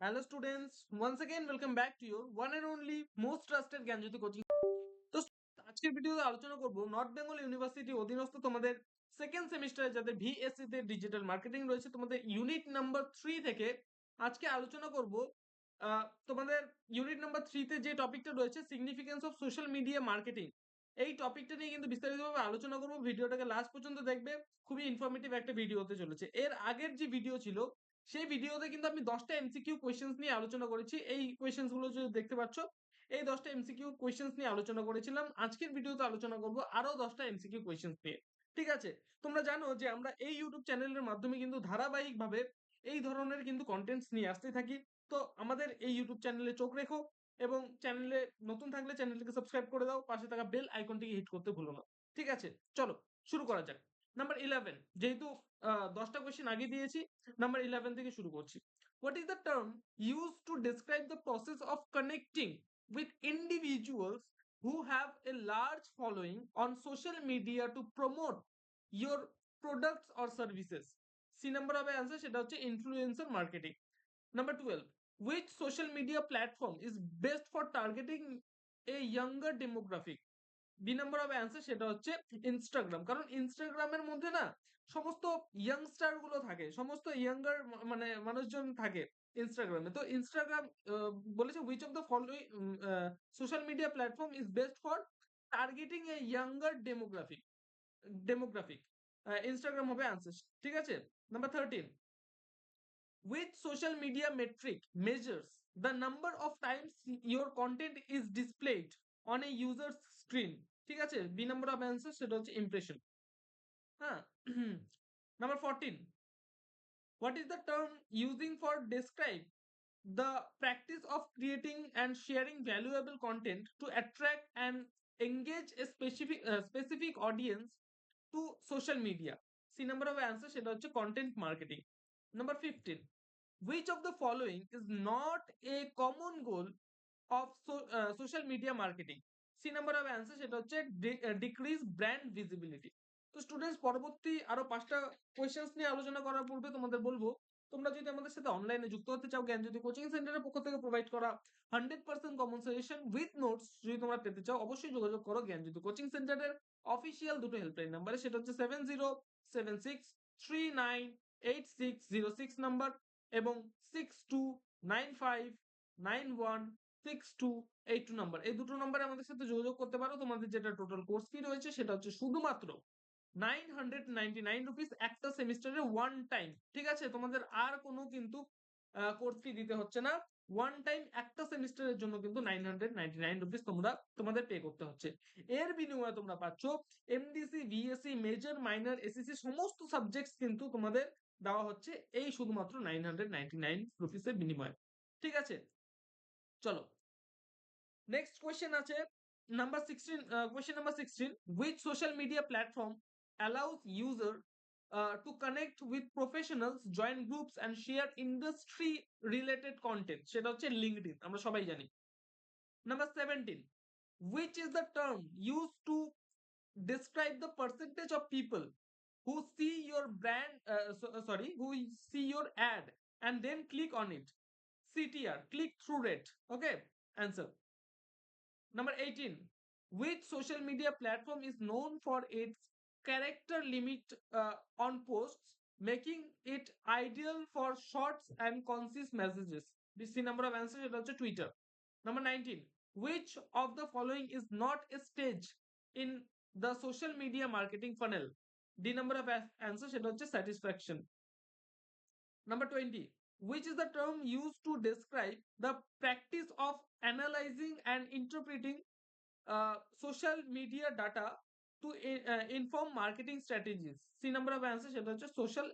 Hello students, once again welcome back to your one and only most trusted Gyanjyoti coaching তো আজকের ভিডিওতে আলোচনা করব নর্থ বেঙ্গল ইউনিভার্সিটি অধীনস্থ তোমাদের সেকেন্ড সেমিস্টারে যাদের ভিএসসি তে ডিজিটাল মার্কেটিং রয়েছে তোমাদের ইউনিট নাম্বার থ্রি থেকে আজকে আলোচনা করব তোমাদের ইউনিট নাম্বার থ্রিতে যে টপিকটা রয়েছে significance of social media marketing এই টপিকটা নিয়ে কিন্তু বিস্তারিতভাবে আলোচনা করব। ভিডিওটাকে লাস্ট পর্যন্ত দেখবে। খুবই ইনফরমেটিভ একটা ভিডিও হতে চলেছে। এর আগের যে ভিডিও ছিল সেই ভিডিওতে কিন্তু আমি দশটা এমসিকিউ কোয়েশ্চেন্স নিয়ে আলোচনা করেছি। এই কোয়েশ্চেন্সগুলো যদি দেখতে পাচ্ছ এই দশটা এমসিকিউ কোয়েশ্চেন্স নিয়ে আলোচনা করেছিলাম। আজকের ভিডিওতে আলোচনা করব আরও দশটা এমসিকিউ কোয়েশ্চেন্স নিয়ে। ঠিক আছে? তোমরা জানো যে আমরা এই ইউটিউব চ্যানেলের মাধ্যমে কিন্তু ধারাবাহিকভাবে এই ধরনের কিন্তু কন্টেন্টস নিয়ে আসতে থাকি। তো আমাদের এই ইউটিউব চ্যানেলে চোখ রেখো এবং চ্যানেলে নতুন থাকলে চ্যানেলটিকে সাবস্ক্রাইব করে দাও। পাশে থাকা বেল আইকনটিকে হিট করতে ভুলো না। ঠিক আছে? চলো, শুরু করা যাক। নাম্বার ইলেভেন যেহেতু দশটা কোয়েশ্চেন আগে দিয়েছি নাম্বার ইলেভেন থেকে শুরু করছি। What is the term use to describe the process of connecting with individuals who have a large following on social media to promote your products or services C number হবে answer সেটা হচ্ছে influencer marketing number twelve with social media platform is best for targeting a younger demographic B number হবে answer সেটা হচ্ছে Instagram কারণ ইনস্টাগ্রামের মধ্যে না সমস্ত ইয়াংস্টারগুলো থাকে, সমস্ত ইয়াঙ্গার মানে মানুষজন থাকে ইনস্টাগ্রামে তো ইনস্টাগ্রাম বলেছে which of the following social media platform is best for targeting a younger demographic demographic Instagram হবে অ্যান্সার ঠিক আছে? Number thirteen which social media metric measures the number of times your content is displayed? On a user screen ঠিক আছে? B number of answer সেটা হচ্ছে impression হ্যাঁ? Number fourteen what is the term using for describe the practice of creating and sharing valuable content to attract and engage a specific specific audience to social media C number of answer সেটা হচ্ছে content marketing number fifteen which of the following is not a common goal so, uh, social media marketing. C number of সেটা হচ্ছে decrease brand visibility. তো students পরবর্তী আরও পাঁচটা questions নিয়ে আলোচনা করার পূর্বে তোমাদের বলব তোমরা যদি আমাদের সাথে অনলাইনে যুক্ত হতে চাও জ্ঞান যদি কোচিং সেন্টারের পক্ষ থেকে প্রোভাইড করা hundred percent common suggestion with notes যদি তোমরা পেতে চাও অবশ্যই যোগাযোগ করো জ্ঞান যদি কোচিং সেন্টারের অফিসিয়াল দুটো হেল্পলাইন নাম্বারে সেটা হচ্ছে seven zero seven six three nine eight six zero six number এবং six two nine five nine one six two eight two number এই দুটো নাম্বারে আমাদের সাথে যোগাযোগ করতে পারো। তোমাদের যেটা টোটাল কোর্স ফি রয়েছে, সেটা হচ্ছে শুধুমাত্র nine hundred ninety nine rupees একটা সেমিস্টারে ওয়ান টাইম ঠিক আছে? তোমাদের আর কোনো কিন্তু কোর্স ফি দিতে হচ্ছে না। ওয়ান টাইম একটা সেমিস্টারের জন্য কিন্তু nine hundred ninety nine rupees তোমরা, তোমাদের পে করতে হচ্ছে। এর বিনিময়ে তোমরা পাচ্ছ MDC VSC major minor SSC সমস্ত সাবজেক্টস কিন্তু তোমাদের দেওয়া হচ্ছে এই শুধুমাত্র নাইন হান্ড্রেড নাইনটি নাইন রুপিসের বিনিময়ে। ঠিক আছে? চলো। নেক্সট কোয়েশ্চেন আছে number sixteen question number sixteen which social media platform allows user to connect with professionals joint groups and share industry related content সেটা হচ্ছে লিঙ্কড আমরা সবাই জানি। Number seventeen which is the term use to describe the percentage of people who see your brand sorry who see your ad and then click on it CTR click through rate okay answer number 18 which social media platform is known for its character limit uh, on posts, making it ideal for shorts and concise messages. This is number of answers. এটা হচ্ছে Twitter. Number 19. Which of the following is not a stage in the social media marketing funnel? The number of answers. সেটা হচ্ছে satisfaction. Number 20. Which is the term used to describe the practice of analyzing and interpreting uh, social media data to uh, inform marketing strategies. C number of answer সেটা হচ্ছে social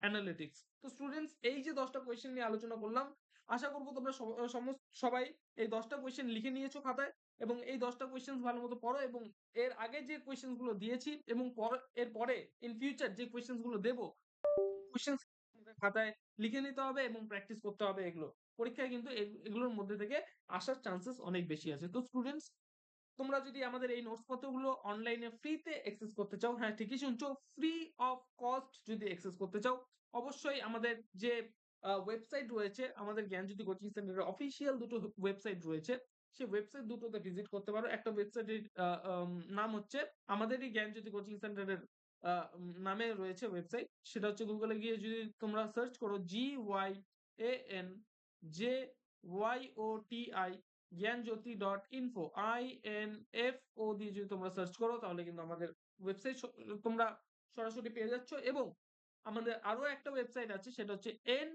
analytics তো students এই যে দশটা question নিয়ে আলোচনা করলাম আশা করব তোমরা সমস্ত সবাই এই দশটা কোয়েশ্চেন লিখে নিয়েছো খাতায় এবং এই দশটা কোয়েশ্চেন ভালো মতো পড়ো এবং এর আগে যে কোয়েশ্চেনগুলো দিয়েছি এবং এর পরে ইন ফিউচার যে কোয়েশ্চেনগুলো দেবো কোয়েশ্চেন খাতায় লিখে নিতে হবে এবং প্র্যাকটিস করতে হবে এগুলো। পরীক্ষায় কিন্তু এগুলোর মধ্যে থেকে আসার চান্সেস অনেক বেশি আছে। তো স্টুডেন্টস তোমরা যদি আমাদের এই নোটস পত্রগুলো অনলাইনে ফ্রিতে অ্যাক্সেস করতে চাও হ্যাঁ ঠিকই শুনছো ফ্রি অফ কস্ট যদি অ্যাক্সেস করতে চাও, অবশ্যই আমাদের যে ওয়েবসাইট রয়েছে, আমাদের জ্ঞানজ্যোতি কোচিং সেন্টারের অফিসিয়াল দুটো ওয়েবসাইট রয়েছে। সেই ওয়েবসাইট দুটোতে ভিজিট করতে পারো। একটা ওয়েবসাইটের নাম হচ্ছে আমাদেরই জ্ঞানজ্যোতি কোচিং সেন্টারের নামে রয়েছে ওয়েবসাইট সেটা হচ্ছে গুগলে গিয়ে যদি তোমরা সার্চ করো G Y A N J Y O T I Gyanjyoti dot info I N F O দিয়ে যদি তোমরা সার্চ করো, তাহলে কিন্তু আমাদের ওয়েবসাইট তোমরা সরাসরি পেয়ে যাচ্ছ। এবং আমাদের আরও একটা ওয়েবসাইট আছে, সেটা হচ্ছে N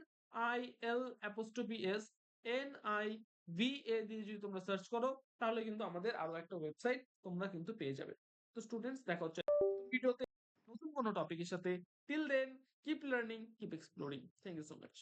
I L apostrophe S N I V A দিয়ে যদি তোমরা সার্চ করো, তাহলে কিন্তু আমাদের আরও একটা ওয়েবসাইট তোমরা কিন্তু পেয়ে যাবে। তো স্টুডেন্টস দেখা হচ্ছে। ভিডিওতে কোনো টপিকের সাথে till then keep learning keep exploring thank you so much